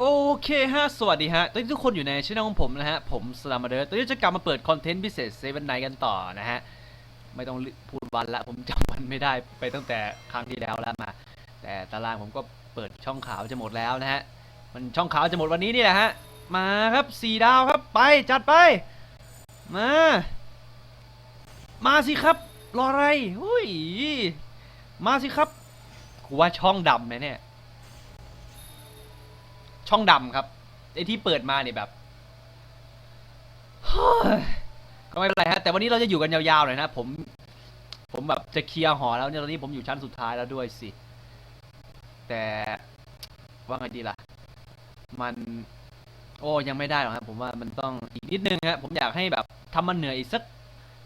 โอเคฮะ สวัสดีฮะ ตอนนี้ทุกคนอยู่ในช่องของผมนะฮะ ผมสลามาเดอร์ตอนนี้จะกลับมาเปิดคอนเทนต์พิเศษเซเว่นไนกันต่อนะฮะ ไม่ต้องพูดวันละ ผมจำวันไม่ได้ไปตั้งแต่ครั้งที่แล้วแล้วมา แต่ตารางผมก็เปิดช่องขาวจะหมดแล้วนะฮะ มันช่องขาวจะหมดวันนี้นี่แหละฮะ มาครับสี่ดาวครับ ไปจัดไป มา มาสิครับ รออะไร หุ้ย มาสิครับ กูว่าช่องดำไหมเนี่ย ช่องดำครับไอที่เปิดมาเนี่ยแบบเฮ้ยก็ไม่เป็นไรฮะแต่วันนี้เราจะอยู่กันยาวๆหน่อยนะผมผมแบบจะเคลียร์หอแล้วเนี่ยตอนนี้ผมอยู่ชั้นสุดท้ายแล้วด้วยสิ แต่ว่าไงดีล่ะ มัน โอ้ยังไม่ได้หรอกครับ ผมว่ามันต้องอีกนิดนึงฮะผมอยากให้แบบทำมันเหนื่อยอีกสัก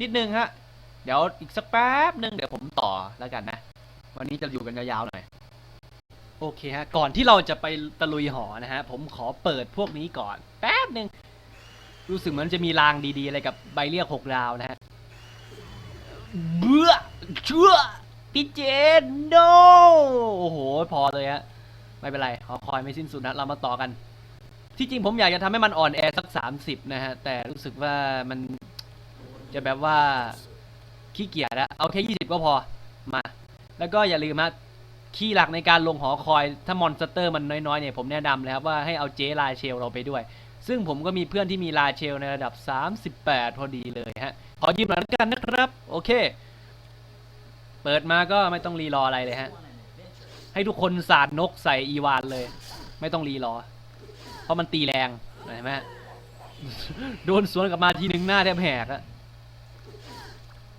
นิดนึงฮะเดี๋ยวอีกสักแป๊บนึงเดี๋ยวผมต่อแล้วกันนะ วันนี้จะอยู่กันยาวๆหน่อย โอเคฮะ ก่อนที่เราจะไปตะลุยหอนะฮะ ผมขอเปิดพวกนี้ก่อน แป๊บหนึ่งรู้สึกเหมือนจะมีรางดีๆ อะไรกับใบเรียกหกดาวนะฮะ เบื่อเชื่อพี่เจน no โอ้โห พอเลยฮะ ไม่เป็นไรขอคอยไม่สิ้นสุดนะเรามาต่อกัน ที่จริงผมอยากจะทำให้มันอ่อนแอสัก 30 นะฮะ แต่รู้สึกว่ามันจะแบบว่าขี้เกียจอะเอาแค่ 20 ก็พอมา แล้วก็อย่าลืมนะ คีย์หลักในการลงหอคอย ถ้ามอนสเตอร์มันน้อยๆเนี่ยผมแนะนำเลยครับว่าให้เอาเจลาเชลเราไปด้วย ซึ่งผมก็มีเพื่อนที่มีลาเชลในระดับ 38 พอดีเลยฮะ ขอยืมหน่อยแล้วกันนะครับ โอเค เปิดมาก็ไม่ต้องรีรออะไรเลยฮะ ให้ทุกคนสาดนกใส่อีวานเลย ไม่ต้องรีรอ เพราะมันตีแรงเห็นไหมโดนสวนกลับมาทีหนึ่งหน้าแทบแหกอะ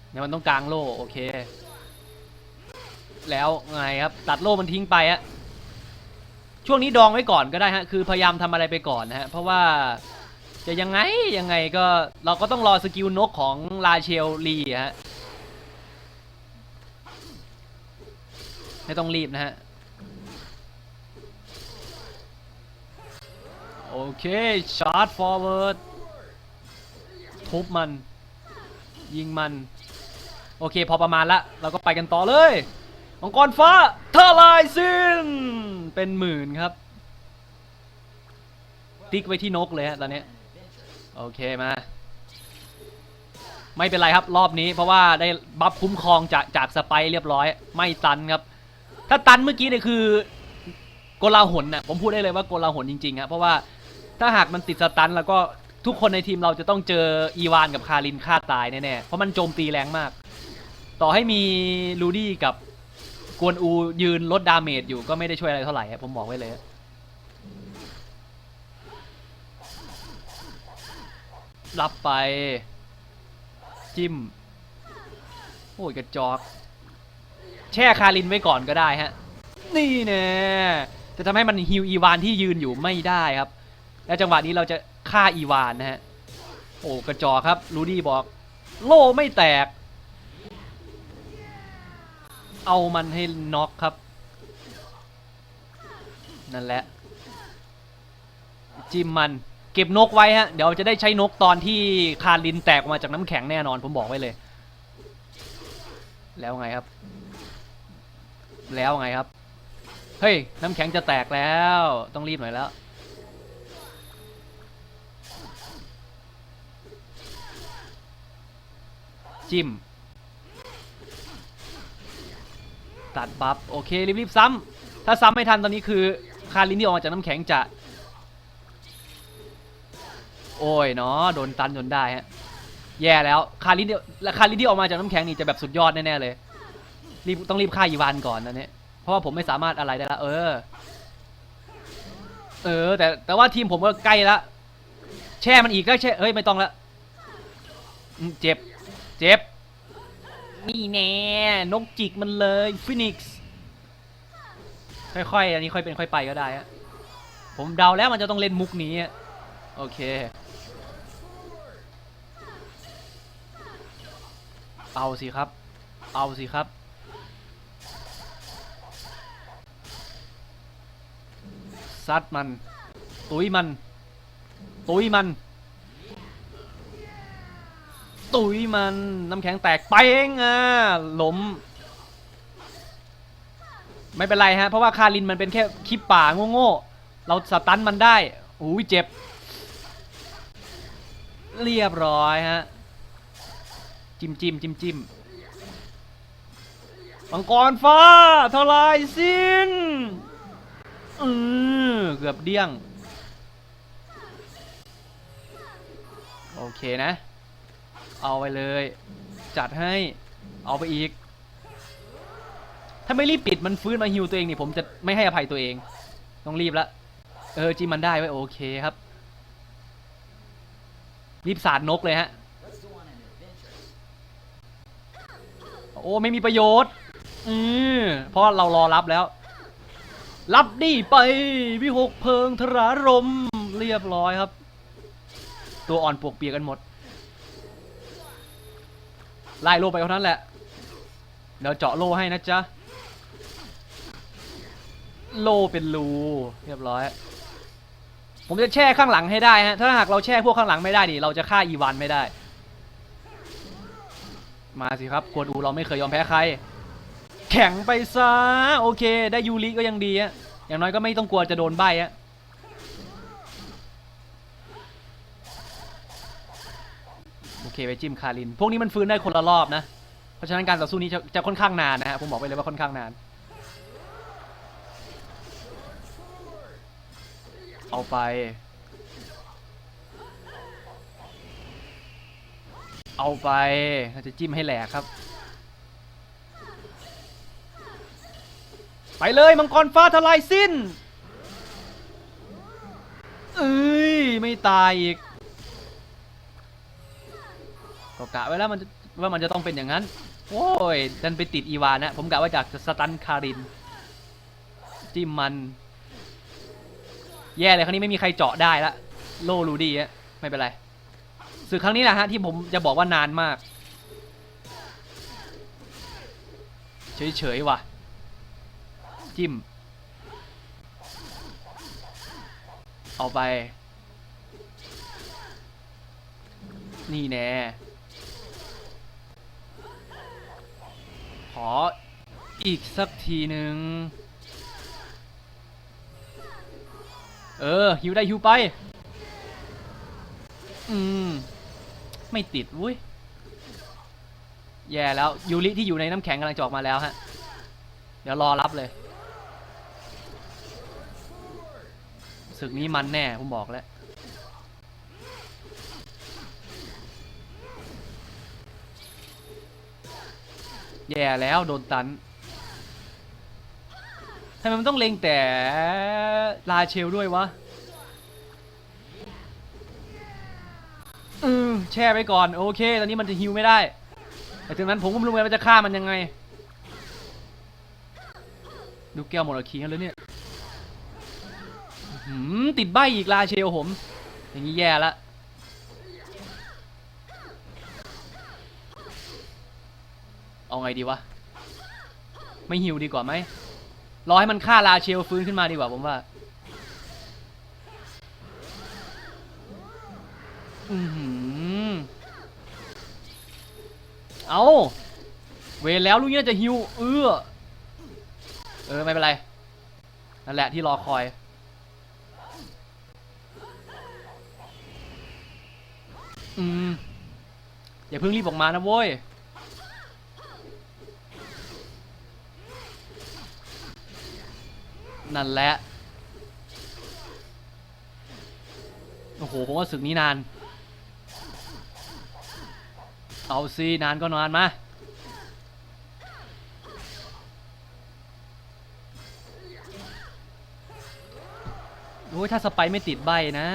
เนี่ยมันต้องกลางโล่โอเค แล้วไงครับตัดโล่มันทิ้งไปฮะช่วงนี้ดองไว้ก่อนก็ได้ฮะคือพยายามทำอะไรไปก่อนนะฮะเพราะว่าจะยังไงยังไงก็เราก็ต้องรอสกิลนกของลาเชลลีฮะไม่ต้องรีบนะฮะโอเคชาร์จฟอร์เวิร์ดทุบมัน ยิงมัน โอเค พอประมาณละเราก็ไปกันต่อเลย มังกรฟ้าทลายสิ้นเป็นหมื่นครับ ติ๊กไว้ที่นกเลยฮะตอนนี้ โอเคมา ไม่เป็นไรครับรอบนี้เพราะว่าได้บัฟคุ้มครองจากจากสไปเรียบร้อย ไม่ตันครับ ถ้าตันเมื่อกี้เนี่ยคือโกลาหลน่ะผมพูดได้เลยว่าโกลาหลจริงๆครับเพราะว่าถ้าหากมันติดสตันแล้วก็ทุกคนในทีมเราจะต้องเจออีวานกับคารินฆ่าตายแน่ๆเพราะมันโจมตีแรงมาก ต่อให้มีลูดี้กับ กวนอูยืนลดดาเมจอยู่ก็ไม่ได้ช่วยอะไรเท่าไหร่ผมบอกไว้เลย รับไป จิ้ม โอ้ยกระจอก แช่คารินไว้ก่อนก็ได้ฮะ นี่แน่จะทำให้มันฮิวอีวานที่ยืนอยู่ไม่ได้ครับ แล้วจังหวะนี้เราจะฆ่าอีวานนะฮะ โอ้กระจอกครับลูดี้บอก โล่ไม่แตก เอามันให้น็อกครับ นั่นแหละ จิ้มมันเก็บนกไว้ฮะ เดี๋ยวจะได้ใช้นกตอนที่คารินแตกออกมาจากน้ำแข็งแน่นอนผมบอกไว้เลย แล้วไงครับ แล้วไงครับ เฮ้ย น้ำแข็งจะแตกแล้ว ต้องรีบหน่อยแล้ว จิ้ม ตัดบัฟโอเครีบๆซ้ำถ้าซ้ำไม่ทันตอนนี้คือคารินที่ออกมาจากน้ำแข็งจะ โอ้ยเนาะโดนตันจนได้ฮะแย่แล้วคารินและคารินที่ออกมาจากน้ำแข็งนี่จะแบบสุดยอดแน่ๆเลยรีบต้องรีบฆ่าอีวานก่อนตอนนี้เพราะว่าผมไม่สามารถอะไรได้ละเออ เออ แต่แต่ว่าทีมผมก็ใกล้ละแช่มันอีกก็แช่เฮ้ยไม่ต้องละเจ็บ เจ็บ นี่แน่นกจิกมันเลยฟินิกซ์ค่อยๆ อันนี้ค่อยเป็นค่อยไปก็ได้ฮะผมเดาแล้วมันจะต้องเล่นมุกนี้โอเค เอาสิครับ เอาสิครับ ซัดมัน ตุ้ยมัน ตุ้ยมัน ตุยมันน้ำแข็งแตกไปเองอะล้ม ไม่เป็นไรฮะ เพราะว่าคารินมันเป็นแค่คลิปป่าโง่ๆเราสตันมันได้อุ้ยเจ็บ เรียบร้อยฮะ จิ้มจิ้มจิ้มจิ้มมังกรฟ้าทลายสิ้นอือเกือบเดี้ยง โอเคนะ เอาไปเลย จัดให้เอาไปอีก ถ้าไม่รีบปิดมันฟื้นมาฮิวตัวเองนี่ผมจะไม่ให้อภัยตัวเอง ต้องรีบละ เออจิ้มมันได้ไว้โอเคครับ รีบสาดนกเลยฮะ โอ้ไม่มีประโยชน์อือเพราะเรารอรับแล้ว รับดีไปวิหกเพิงทรารม เรียบร้อยครับ ตัวอ่อนปวกเปียกกันหมด ไล่โลไปเท่านั้นแหละ เดี๋ยวเจาะโลให้นะจ๊ะ โลเป็นรูเรียบร้อย ผมจะแช่ข้างหลังให้ได้ฮะ ถ้าหากเราแช่พวกข้างหลังไม่ได้ดิเราจะฆ่าอีวานไม่ได้ มาสิครับกวนอูเราไม่เคยยอมแพ้ใคร แข็งไปซะ โอเค ได้ยูริก็ยังดีอะอย่างน้อยก็ไม่ต้องกลัวจะโดนใบอะโอ เคไปจิ้มคาริน พวกนี้มันฟื้นได้คนละรอบนะ เพราะฉะนั้นการต่อสู้นี้จะจะค่อนข้างนานนะฮะผมบอกไปเลยว่าค่อนข้างนาน เอาไป เอาไปเราจะจิ้มให้แหลกครับ ไปเลยมังกรฟ้าทลายสิ้นเอ้ยไม่ตายอีก ก็กะไว้แล้วมันว่ามันจะต้องเป็นอย่างนั้น โอ้ยดันไปติดอีวานนะ ผมกะว่าจากจะสตันคาริน จิ้มมัน แย่เลยครั้งนี้ไม่มีใครเจาะได้ละโลรูดี้อะไม่เป็นไรศึกครั้งนี้แหละฮะที่ผมจะบอกว่านานมาก เฉยๆว่ะ จิ้ม เอาไป นี่แน่ ออีกสักทีหนึ่งเออฮิวได้ฮิวไป อืม ไม่ติดวุ้ย แย่แล้ว ยูริที่อยู่ในน้ำแข็งกำลังจะออกมาแล้วฮะ เดี๋ยวรอรับเลยศึกนี้มันแน่ ผมบอกแล้ว แย่แล้วโดนตันทำไมมันต้องเล็งแต่ลาเชลด้วยวะอืมแช่ไปก่อน โอเค ตอนนี้มันจะฮิวไม่ได้ แต่ถึงนั้นผมก็ไม่รู้ไงว่าจะฆ่ามันยังไง ดูแก้วหมดอาคีกันแล้วเนี่ยอื้อหืมติดใบอีกลาเชลผม อย่างนี้แย่ละ เอาไงดีวะ ไม่หิวดีกว่าไหมรอให้มันฆ่าลาเชลฟื้นขึ้นมาดีกว่าผมว่าอือหือเอาเวรแล้วลูกนี้น่าจะฮิวเออเออไม่เป็นไร นั่นแหละที่รอคอยอืมอย่าเพิ่งรีบออกมานะโว้ย นั่นแหละ โอ้โห ผมว่าศึกนี้นาน เอาสินานก็นานมา โอ้ย ถ้าสไปไม่ติดใบนะ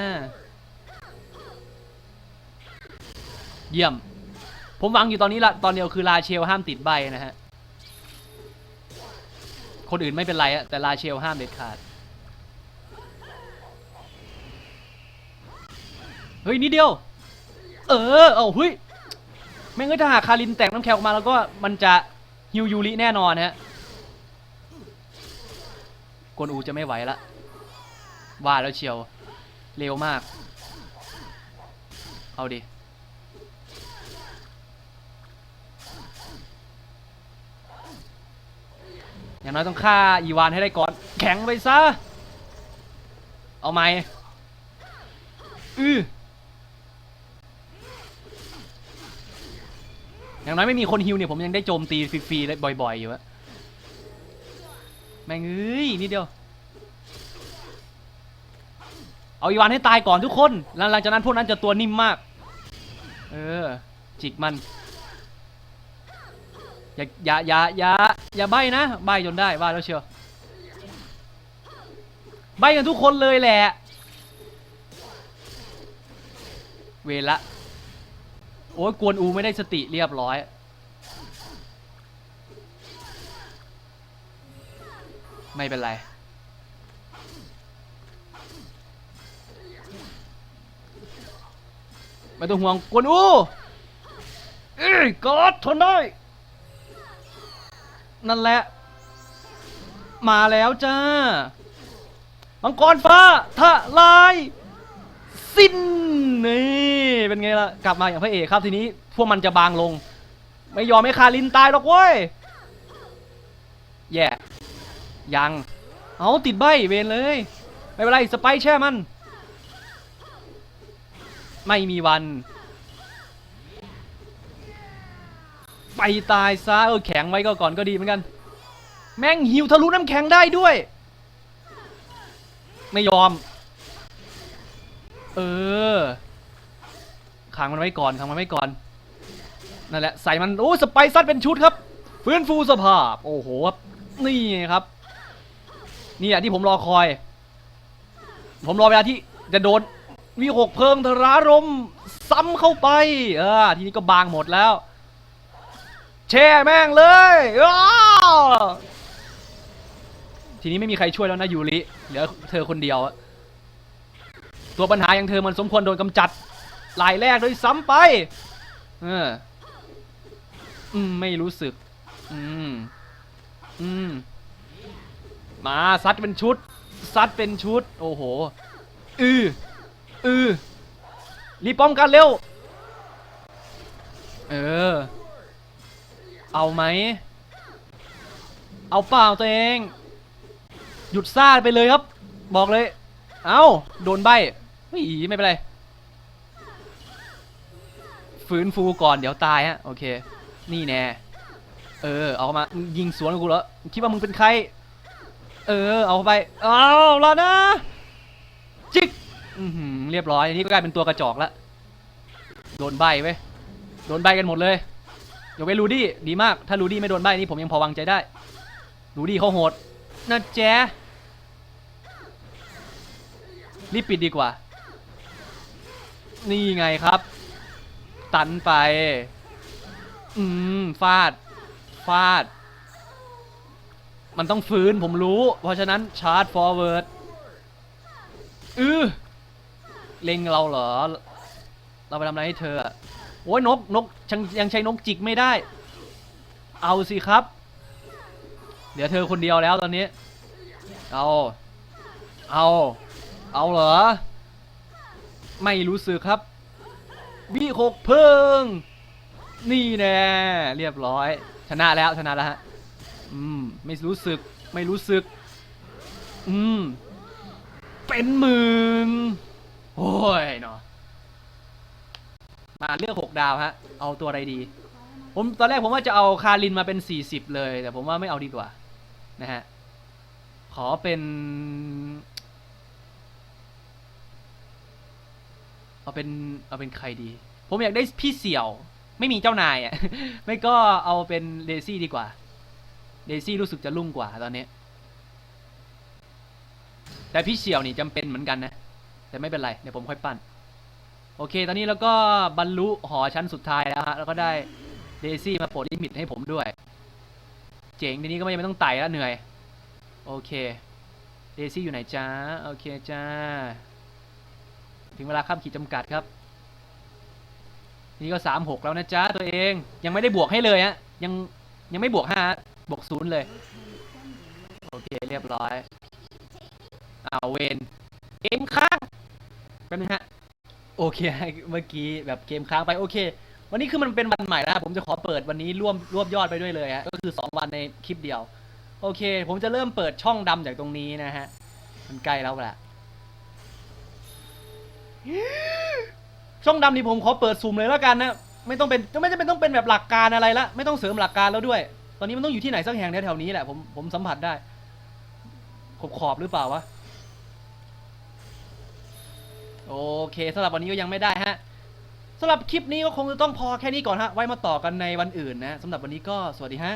เยี่ยม ผมหวังอยู่ตอนนี้ละ ตอนเดียวคือลาเชลห้ามติดใบนะฮะ คนอื่นไม่เป็นไรอะแต่ลาเชลห้ามเด็ดขาด เฮ้ยนิดเดียว เออ เอาเฮ้ย แม่งก็ถ้าหากคารินแตกน้ำแข็งออกมาแล้วก็มันจะฮิวยูริแน่นอนฮะกวนอูจะไม่ไหวละ ว่าแล้วเชียว เร็วมาก เอาดิ อย่างน้อยต้องฆ่าอีวานให้ได้ก่อน แข็งไปซะ เอาไหมอืออย่างน้อยไม่มีคนฮิวเนี่ยผมยังได้โจมตีฟรีๆเลยบ่อยๆอยู่อะแม่งเอ้ยนิดเดียว เอาอีวานให้ตายก่อนทุกคนแล้วหลังจากนั้นพวกนั้นจะตัวนิ่มมาก เออ จิกมัน อย่าอย่าอย่าอย่าอย่าใบนะ ใบจนได้ว่าแล้วเชียว ใบกันทุกคนเลยแหละ เวละ โอ้ยกวนอูไม่ได้สติเรียบร้อย ไม่เป็นไรไม่ต้องห่วงกวนอูเอ้ยกอดทนได้ นั่นแหละ มาแล้วจ้ามังกรฟ้าทะลาย สิ้นนี่เป็นไงล่ะ กลับมาอย่างพระเอกครับทีนี้ พวกมันจะบางลง ไม่ยอมให้คารินตายหรอกเว้ย แย่ ยัง เอาติดใบเวนเลย ไม่เป็นไร สไปแช่มัน ไม่มีวัน ไปตายซะเออแข็งไว้ก็ก่อนก็ดีเหมือนกัน แม่งหิวทะลุน้ำแข็งได้ด้วย ไม่ยอม เออขังมันไว้ก่อนขังมันไว้ก่อนนั่นแหละใส่มันโอ้สไปซัดเป็นชุดครับฟื้นฟูสภาพ โอ้โหครับนี่ไงครับนี่แหละที่ผมรอคอย ผมรอเวลาที่จะโดนวีหกเพิ่มทรารมซ้ำเข้าไปเออทีนี้ก็บางหมดแล้ว แช่แม่งเลยอ้าวทีนี้ไม่มีใครช่วยแล้วนะยูริเหลือเธอคนเดียวอะตัวปัญหาอย่างเธอมันสมควรโดนกำจัดรายแรกด้วยซ้ำไป เอออืมไม่รู้สึก อืม อืม มาซัดเป็นชุด ซัดเป็นชุด โอ้โห อือ อือรีบป้องกันเร็ว เออ เอาไหม เอาเปล่าตัวเอง หยุดซ่าไปเลยครับ บอกเลย เอาโดนใบเฮ้ยไม่เป็นไร ฟื้นฟูก่อนเดี๋ยวตายฮะ โอเค นี่แน่ เออ เอามามึงยิงสวนกูแล้วคิดว่ามึงเป็นใคร เออ เอาไป เอาแล้วนะ จิกอือหือเรียบร้อย อันนี้ก็กลายเป็นตัวกระจอกแล้ว โดนใบไว้โดนใบกันหมดเลย ยกเว้นรูดี้ดีมาก ถ้ารูดี้ไม่โดนใบนี่ผมยังพอวางใจได้รูดี้เขาโหดนะแจ๊รีบปิดดีกว่า นี่ไงครับ ตันไป อืม ฟาด ฟาด มันต้องฟื้นผมรู้ เพราะฉะนั้นชาร์จฟอร์เวิร์ดอือเล็งเราเหรอ เราไปทำอะไรให้เธอ โอ้ยนกนกยังใช้นกจิกไม่ได้ เอาสิครับ เดี๋ยวเธอคนเดียวแล้วตอนนี้ เอา เอา เอาเหรอ ไม่รู้สึกครับวิหกเพิ่ง นี่แน่เรียบร้อย ชนะแล้วชนะแล้วฮะ อืม ไม่รู้สึก ไม่รู้สึก อืม เป็นหมื่นโอ้ยเนาะ มาเลือกหกดาวฮะ เอาตัวอะไรดี ผมตอนแรกผมว่าจะเอาคารินมาเป็นสี่สิบเลย แต่ผมว่าไม่เอาดีกว่า นะฮะ ขอเป็น เอาเป็น เอาเป็นใครดี ผมอยากได้พี่เสี่ยว ไม่มีเจ้านายอะ ไม่ก็เอาเป็นเดซี่ดีกว่า เดซี่รู้สึกจะรุ่งกว่าตอนนี้ แต่พี่เสี่ยวนี่จำเป็นเหมือนกันนะ แต่ไม่เป็นไร เดี๋ยวผมค่อยปั้น โอเค ตอนนี้เราก็บรรลุหอชั้นสุดท้ายแล้วฮะ แล้วก็ได้เดซี่มาปลดลิมิตให้ผมด้วย เจ๋งทีนี้ก็ไม่ต้องไต่แล้วเหนื่อย โอเค เดซี่อยู่ไหนจ้า โอเคจ้า ถึงเวลาข้ามขีดจำกัดครับ นี่ก็สามหกแล้วนะจ้าตัวเอง ยังไม่ได้บวกให้เลยฮะ ยังยังไม่บวกห้าบวกศูนย์เลย โอเคเรียบร้อย เอาเวนเกมค้างแป๊บนึงฮะ โอเคเมื่อกี้แบบเกมค้างไปโอเค วันนี้คือมันเป็นวันใหม่แล้วผมจะขอเปิดวันนี้ร่วมรวบยอดไปด้วยเลยฮะก็คือ 2 วันในคลิปเดียว โอเค ผมจะเริ่มเปิดช่องดำจากตรงนี้นะฮะมันใกล้แล้วแหละช่องดำนี่ผมขอเปิดซูมเลยแล้วกันนะไม่ต้องเป็นไม่จำเป็นต้องเป็นแบบหลักการอะไรละไม่ต้องเสริมหลักการแล้วด้วย ตอนนี้มันต้องอยู่ที่ไหนสักแห่งแถวๆนี้แหละผมผมสัมผัสได้ขอบขอบหรือเปล่าวะ โอเคสำหรับวันนี้ก็ยังไม่ได้ฮะสำหรับคลิปนี้ก็คงจะต้องพอแค่นี้ก่อนฮะ ไว้มาต่อกันในวันอื่นนะสำหรับวันนี้ก็สวัสดีฮะ